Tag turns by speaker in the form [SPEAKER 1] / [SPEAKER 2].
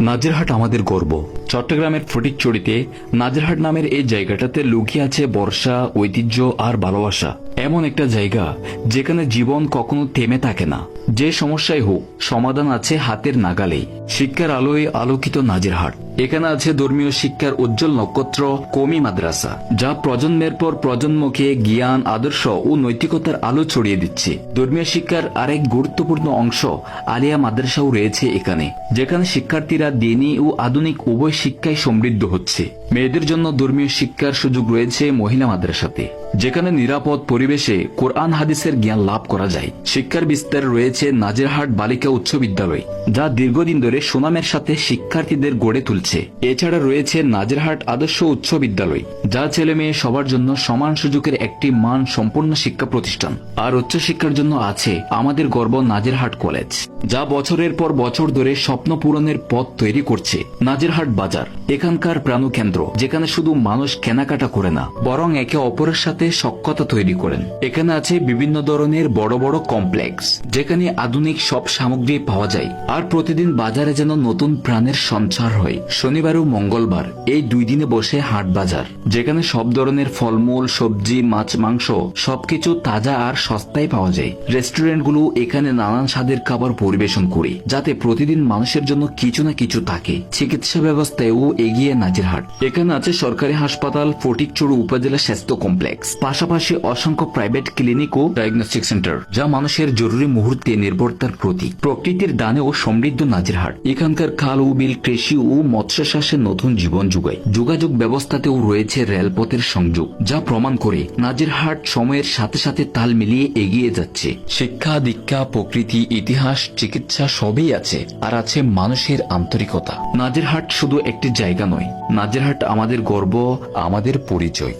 [SPEAKER 1] নাজিরহাট আমাদের গর্ব। চট্টগ্রামের ফটিকচড়িতে নাজিরহাট নামের এই জায়গাটাতে লুকিয়ে আছে বর্ষা, ঐতিহ্য আর ভালোবাসা। এমন একটা জায়গা যেখানে জীবন কখনো থেমে থাকে না। যে সমস্যাই হোক, সমাধান আছে হাতের নাগালেই। শিক্ষার আলোয় আলোকিত নাজিরহাট। এখানে আছে ধর্মীয় শিক্ষার উজ্জ্বল নক্ষত্র, কমি মাদ্রাসা, যা প্রজন্মের পর প্রজন্মকে জ্ঞান, আদর্শ ও নৈতিকতার আলো ছড়িয়ে দিচ্ছে। ধর্মীয় শিক্ষার আরেক গুরুত্বপূর্ণ অংশ আলিয়া মাদ্রাসাও রয়েছে এখানে, যেখানে শিক্ষার্থীরা দিনী ও আধুনিক উভয় শিক্ষায় সমৃদ্ধ হচ্ছে। মেয়েদের জন্য ধর্মীয় শিক্ষার সুযোগ রয়েছে মহিলা মাদ্রাসাতে। যেখানে নিরাপদ পরিবেশে কোরআন হাদিসের জ্ঞান লাভ করা যায়। শিক্ষার বিস্তার রয়েছে নাজিরহাট বালিকা উচ্চ বিদ্যালয়, যা দীর্ঘদিন ধরে সুনামের সাথে শিক্ষার্থীদের গড়ে তুলছে। এছাড়া রয়েছে নাজিরহাট আদর্শ উচ্চ বিদ্যালয়, যা ছেলে মেয়ে সবার জন্য সমান সুযোগের একটি মান সম্পন্ন শিক্ষা প্রতিষ্ঠান। আর উচ্চশিক্ষার জন্য আছে আমাদের গর্ব নাজিরহাট কলেজ, যা বছরের পর বছর ধরে স্বপ্ন পূরণের পথ তৈরি করছে। নাজিরহাট বাজার, এখানকার প্রাণকেন্দ্র, যেখানে শুধু মানুষ কেনাকাটা করে না, বরং একে অপরের সাথে সক্ষতা তৈরি করেন। এখানে আছে বিভিন্ন ধরনের বড় বড় কমপ্লেক্স, যেখানে আধুনিক সব সামগ্রী পাওয়া যায়। আর প্রতিদিন বাজারে যেন নতুন প্রাণের সঞ্চার হয়। শনিবার ও মঙ্গলবার এই দুই দিনে বসে হাট বাজার, যেখানে সব ধরনের ফলমূল, সবজি, মাছ, মাংস সবকিছু তাজা আর সস্তায় পাওয়া যায়। রেস্টুরেন্টগুলো এখানে নানান স্বাদের খাবার পরিবেশন করে, যাতে প্রতিদিন মানুষের জন্য কিছু না কিছু থাকে। চিকিৎসা ব্যবস্থায়ও এগিয়ে নাজিরহাট। এখানে আছে সরকারি হাসপাতাল ফটিকচুরু উপজেলা স্বাস্থ্য কমপ্লেক্স। পাশাপাশি অসংখ্য প্রাইভেট ক্লিনিক ও ডায়াগনস্টিক সেন্টার যা মানুষের জরুরি মুহূর্তে নির্ভরতার প্রতীক। প্রকৃতির দানে ও সমৃদ্ধ নাজিরহাট। এখানকার খাল ও বিল, কৃষি ও মৎস্য চাষে নতুন জীবন যোগায়। যোগাযোগ ব্যবস্থাতেও রয়েছে রেলপথের সংযোগ, যা প্রমাণ করে নাজিরহাট সময়ের সাথে সাথে তাল মিলিয়ে এগিয়ে যাচ্ছে। শিক্ষা, দীক্ষা, প্রকৃতি, ইতিহাস, চিকিৎসা সবই আছে, আর আছে মানুষের আন্তরিকতা। নাজিরহাট শুধু একটি জায়গা নয়, নাজিরহাট আমাদের গর্ব, আমাদের পরিচয়।